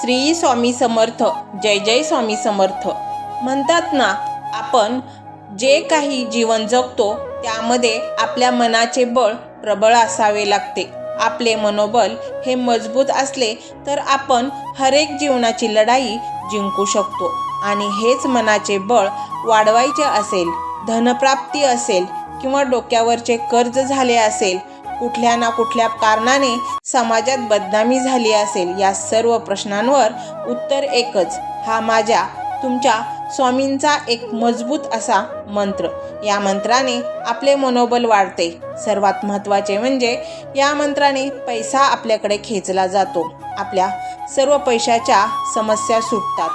श्री स्वामी समर्थ जय जय स्वामी समर्थ. म्हणतात ना आपण जे काही जीवन जगतो त्यामध्ये आपल्या मनाचे बळ प्रबळ असावे लागते. आपले मनोबल हे मजबूत असले तर आपण हरेक जीवनाची लढाई जिंकू शकतो. आणि हेच मनाचे बळ वाढवायचे असेल धनप्राप्ती असेल किंवा डोक्यावरचे कर्ज झाले असेल कुठल्या ना कुठल्या कारणाने समाजात बदनामी झाली असेल या सर्व प्रश्नांवर उत्तर एकच हा माझ्या तुमच्या स्वामींचा एक मजबूत असा मंत्र. या मंत्राने आपले मनोबल वाढते. सर्वात महत्त्वाचे म्हणजे या मंत्राने पैसा आपल्याकडे खेचला जातो. आपल्या सर्व पैशाच्या समस्या सुटतात.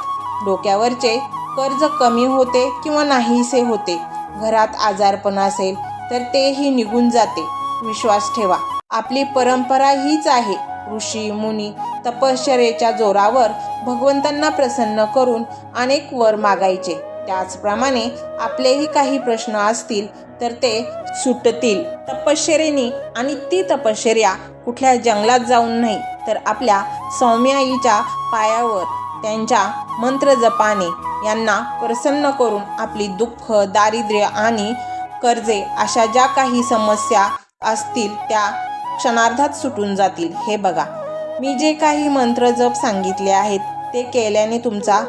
डोक्यावरचे कर्ज कमी होते किंवा नाहीसे होते. घरात आजारपण असेल तर तेही निघून जाते. विश्वास ठेवा. आपली परंपरा हीच आहे. ऋषी मुनी तपश्चर्येच्या जोरावर भगवंतांना प्रसन्न करून अनेक वर मागायचे. त्याचप्रमाणे आपलेही काही प्रश्न असतील तर ते सुटतील. तपश्चर्येनी आणि ती तपश्चर्या कुठल्या जंगलात जाऊन नाही तर आपल्या सौम्याईच्या पायावर त्यांच्या मंत्र जपाने यांना प्रसन्न करून आपली दुःख दारिद्र्य आणि कर्जे अशा ज्या काही समस्या असतील त्या क्षणार्धात सुटून जातील. हे बघा. मी जे काही मंत्र जप सांगितले आहेत ते केल्याने तुमचा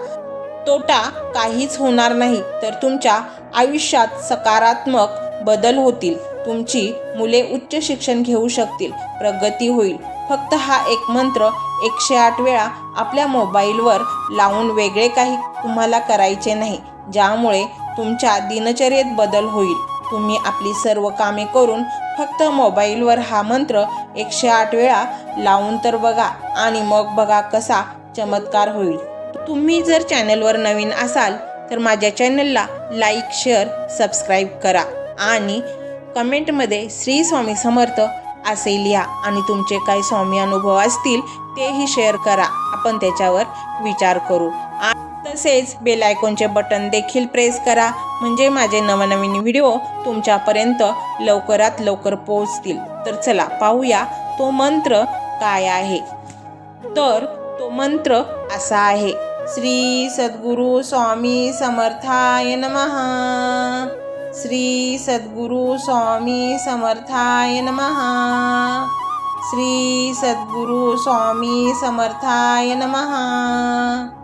तोटा काहीच होणार नाही तर तुमच्या आयुष्यात सकारात्मक बदल होतील. तुमची मुले उच्च शिक्षण घेऊ शकतील प्रगती होईल. फक्त हा एक मंत्र एकशे आठ वेळा आपल्या मोबाईलवर लावून वेगळे काही तुम्हाला करायचे नाही ज्यामुळे तुमच्या दिनचर्येत बदल होईल. तुम्ही आपली सर्व कामे करून फक्त मोबाईलवर हा मंत्र एकशे आठ वेळा लावून तर बघा आणि मग बघा कसा चमत्कार होईल. तुम्ही जर चॅनलवर नवीन असाल तर माझ्या चॅनलला लाईक शेअर सबस्क्राईब करा आणि कमेंटमध्ये श्री स्वामी समर्थ असे लिहा आणि तुमचे काही स्वामी अनुभव असतील तेही शेअर करा. आपण त्याच्यावर विचार करू. आ- तसेच बेल आयकॉनचे बटन देखील प्रेस करा. म्हणजे माझे नवनवीन व्हिडिओ तुमच्यापर्यंत लवकरात लवकर पोहोचतील. तर चला पाहूया तो मंत्र काय आहे. तर तो मंत्र असा आहे. श्री सद्गुरु स्वामी समर्थाय नमः. श्री सद्गुरु स्वामी समर्थाय नमः. श्री सद्गुरु स्वामी समर्थाय नमः.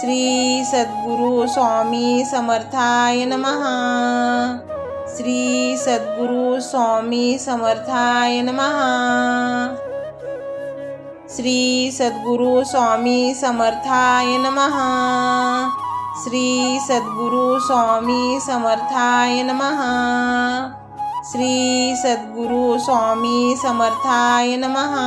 श्री सद्गुरु स्वामी समर्थाय नमहा श्री सद्गुरु स्वामी समर्थाय नमहा श्री सद्गुरु स्वामी समर्थाय नमहा श्री सद्गुरु स्वामी समर्थाय नमहा श्री सद्गुरु स्वामी समर्थाय नमहा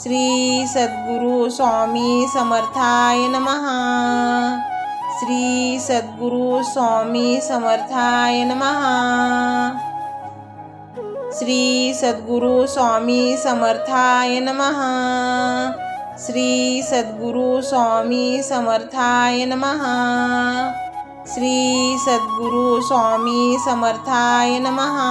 श्री सद्गुरु स्वामी समर्थाय नमहा श्री सद्गुरु स्वामी समर्थाय नमहा श्री सद्गुरु स्वामी समर्थाय नमहा श्री सद्गुरु स्वामी समर्थाय नमहा श्री सद्गुरु स्वामी समर्थाय नमहा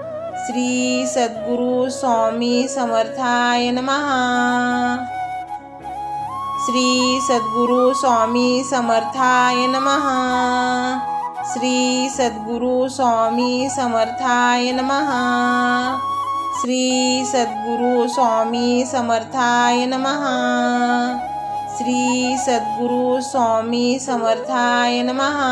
श्री सद्गुरु स्वामी समर्थाय नमहा श्री सद्गुरु स्वामी समर्थाय नमहा श्री सद्गुरु स्वामी समर्थाय नमहा श्री सद्गुरु स्वामी समर्थाय नमहा श्री सद्गुरु स्वामी समर्थाय नमहा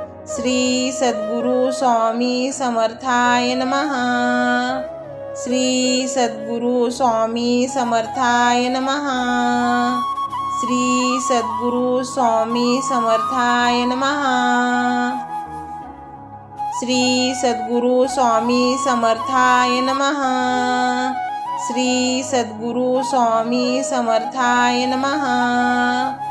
श्री सद्गुरु स्वामी समर्थाय नमः। श्री सद्गुरु स्वामी समर्थाय नमः। श्री सद्गुरु स्वामी समर्थाय नमः। श्री सद्गुरु स्वामी समर्थाय नमः। श्री सद्गुरु स्वामी समर्थाय नमः।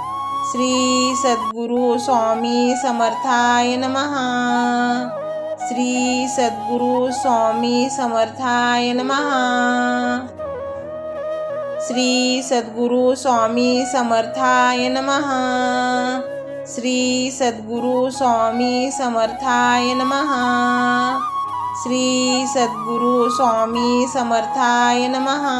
श्री सद्गुरु स्वामी समर्थाय नमहा श्री सद्गुरु स्वामी समर्थाय नमहा श्री सद्गुरु स्वामी समर्थाय नमहा श्री सद्गुरु स्वामी समर्थाय नमहा श्री सद्गुरु स्वामी समर्थाय नमहा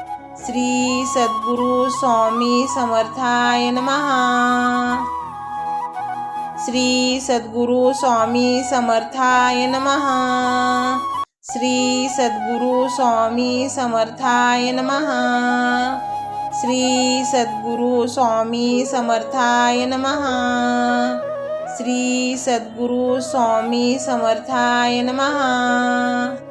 श्री सद्गुरु स्वामी समर्थाय महा श्री सद्गुरु स्वामी समर्थाय महा श्री सद्गुरु स्वामी समर्थाय महा श्री सद्गुरु स्वामी समर्थाय महा श्री सद्गुरु स्वामी समर्थाय महा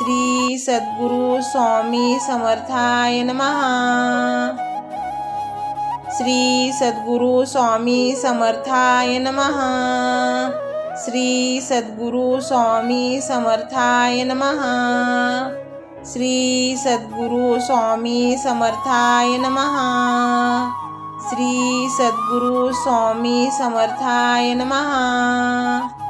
श्री सद्गुरु स्वामी समर्थाय महा श्री सद्गुरु स्वामी समर्थाय महा श्री सद्गुरु स्वामी समर्थाय महा श्री सद्गुरु स्वामी समर्थाय महा श्री सद्गुरु स्वामी समर्थाय महा